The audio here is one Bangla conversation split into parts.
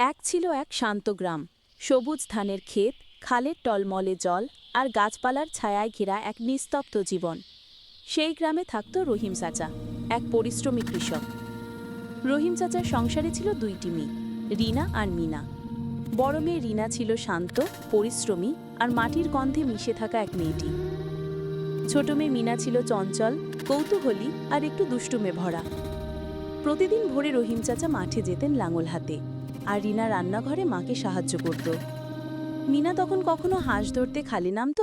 এক ছিল এক শান্ত গ্রাম। সবুজ ধানের ক্ষেত, খালের টলমলে জল আর গাছপালার ছায়ায় ঘেরা এক নিস্তব্ধ জীবন। সেই গ্রামে থাকত রহিম চাচা, এক পরিশ্রমী কৃষক। রহিম চাচার সংসারে ছিল দুইটি মেয়ে, রিনা আর মিনা। বড় মেয়ে রিনা ছিল শান্ত, পরিশ্রমী আর মাটির গন্ধে মিশে থাকা এক মেয়েটি। ছোট মেয়ে মিনা ছিল চঞ্চল, কৌতূহলী আর একটু দুষ্টুমে ভরা। প্রতিদিন ভোরে রহিম চাচা মাঠে যেতেন লাঙল হাতে আর রিনা রান্নাঘরে মাকে সাহায্য করত। মিনা তখন কখনো হাঁস ধরতে খালি নামত,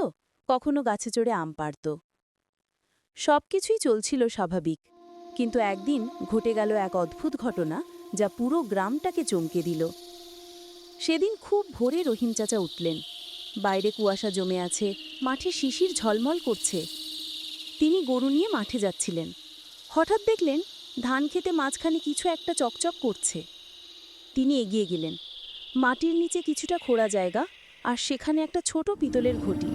কখনো গাছে চড়ে আম পারত সবকিছুই চলছিল স্বাভাবিক, কিন্তু একদিন ঘটে গেল এক অদ্ভুত ঘটনা যা পুরো গ্রামটাকে চমকে দিল। সেদিন খুব ভোরে রহিম চাচা উঠলেন। বাইরে কুয়াশা জমে আছে, মাঠে শিশির ঝলমল করছে। তিনি গরু নিয়ে মাঠে যাচ্ছিলেন। হঠাৎ দেখলেন ধান খেতে মাঝখানে কিছু একটা চকচক করছে। তিনি এগিয়ে গেলেন। মাটির নিচে কিছুটা খোঁড়া জায়গা আর সেখানে একটা ছোট পিতলের ঘটি।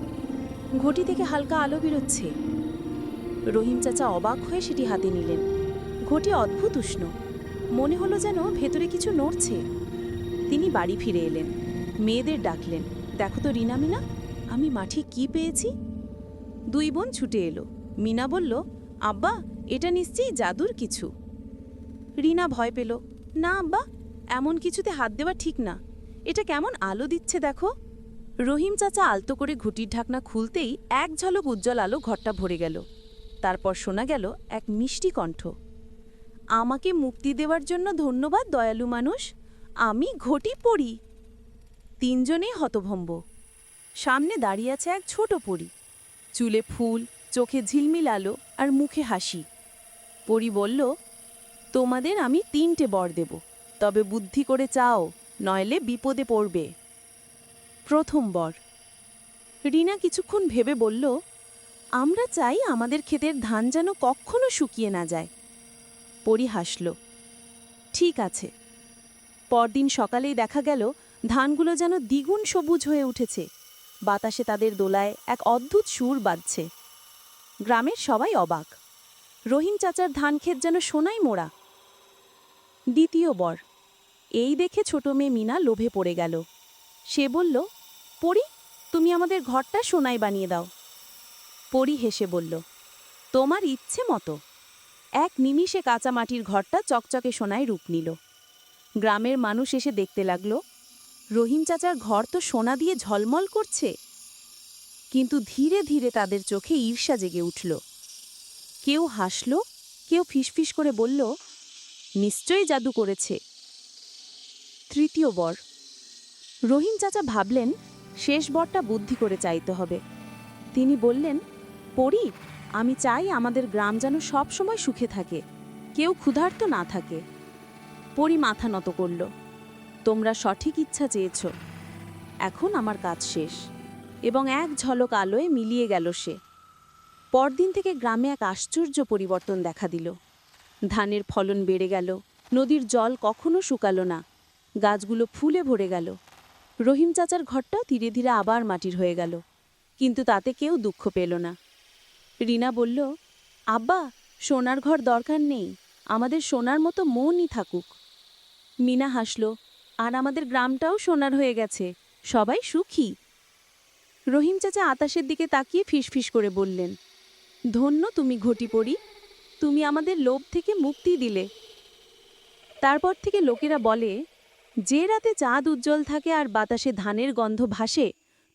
ঘটি থেকে হালকা আলো বেরোচ্ছে। রহিম চাচা অবাক হয়ে সেটি হাতে নিলেন। ঘটি অদ্ভুত উষ্ণ। মনে হলো যেন ভেতরে কিছু নড়ছে। তিনি বাড়ি ফিরে এলেন। মেয়েদের ডাকলেন, দেখো তো রিনা মিনা, আমি মাঠে কি পেয়েছি? দুই বোন ছুটে এলো। মিনা বলল, আব্বা, এটা নিশ্চয়ই জাদুর কিছু। রিনা ভয় পেল, না, আব্বা এমন কিছুতে হাত দেওয়া ঠিক না। এটা কেমন আলো দিচ্ছে দেখো। রহিম চাচা আলতো করে ঘুটির ঢাকনা খুলতেই এক ঝলক উজ্জ্বল আলো ঘরটা ভরে গেল। তারপর শোনা গেল এক মিষ্টি কণ্ঠ। আমাকে মুক্তি দেওয়ার জন্য ধন্যবাদ, দয়ালু মানুষ। আমি ঘটি পড়ি। তিনজনেই হতভম্ব। সামনে দাঁড়িয়ে আছে এক ছোট পরি। চুলে ফুল, চোখে ঝিলমিল আলো আর মুখে হাসি। পরি বলল, তোমাদের আমি তিনটে বর দেব। তবে বুদ্ধি করে চাও, নইলে বিপদে পড়বে। প্রথম বর। রিনা কিছুক্ষণ ভেবে বলল, আমরা চাই আমাদের ক্ষেতের ধান যেন কখনো শুকিয়ে না যায়। পরি হাসল, ঠিক আছে। পরদিন সকালেই দেখা গেল, ধানগুলো যেন দ্বিগুণ সবুজ হয়ে উঠেছে। বাতাসে তাদের দোলায় এক অদ্ভুত সুর বাজছে। গ্রামের সবাই অবাক। রহিম চাচার ধান ক্ষেত যেন সোনাই মোড়া। দ্বিতীয় বর। এই দেখে ছোট মেয়ে মিনা লোভে পড়ে গেল। সে বলল, পরি, তুমি আমাদের ঘরটা সোনাই বানিয়ে দাও। পরি হেসে বলল, তোমার ইচ্ছে মতো। এক নিমিষে কাঁচা মাটির ঘরটা চকচকে সোনায় রূপ নিল। গ্রামের মানুষ এসে দেখতে লাগল, রহিম চাচার ঘর তো সোনা দিয়ে ঝলমল করছে। কিন্তু ধীরে ধীরে তাদের চোখে ঈর্ষা জেগে উঠল। কেউ হাসল, কেউ ফিসফিস করে বলল, নিশ্চয়ই জাদু করেছে। তৃতীয় বর। রহিম চাচা ভাবলেন, শেষ বরটা বুদ্ধি করে চাইতে হবে। তিনি বললেন পড়ি আমি চাই আমাদের গ্রাম যেন সব সময় সুখে থাকে, কেউ ক্ষুধার্ত না থাকে। পরি মাথা নত করল, তোমরা সঠিক ইচ্ছা চেয়েছ, এখন আমার কাজ শেষ। এবং এক ঝলক আলোয় মিলিয়ে গেল সে। পরদিন থেকে গ্রামে এক আশ্চর্য পরিবর্তন দেখা দিল। ধানের ফলন বেড়ে গেল, নদীর জল কখনো শুকালো না গাছগুলো ফুলে ভরে গেল। রহিম চাচার ঘরটা ধীরে ধীরে আবার মাটির হয়ে গেল, কিন্তু তাতে কেউ দুঃখ পেল না। রিনা বলল, আব্বা, সোনার ঘর দরকার নেই, আমাদের সোনার মতো মনই থাকুক। মিনা হাসল, আর আমাদের গ্রামটাও সোনার হয়ে গেছে, সবাই সুখী। রহিম চাচা আতাসের দিকে তাকিয়ে ফিসফিস করে বললেন, ধন্য তুমি ঘটি পড়ি তুমি আমাদের লোভ থেকে মুক্তি দিলে। তারপর থেকে লোকেরা বলে যে রাতে চাঁদ উজ্জ্বল থাকে আর বাতাসে ধানের গন্ধ ভাসে,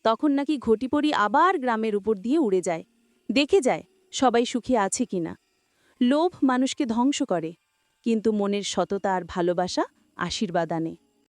তখন নাকি ঘটিপড়ি আবার গ্রামের উপর দিয়ে উড়ে যায়। দেখে যায় সবাই সুখে আছে কিনা লোভ মানুষকে ধ্বংস করে, কিন্তু মনের সততা আর ভালোবাসা আশীর্বাদ আনে।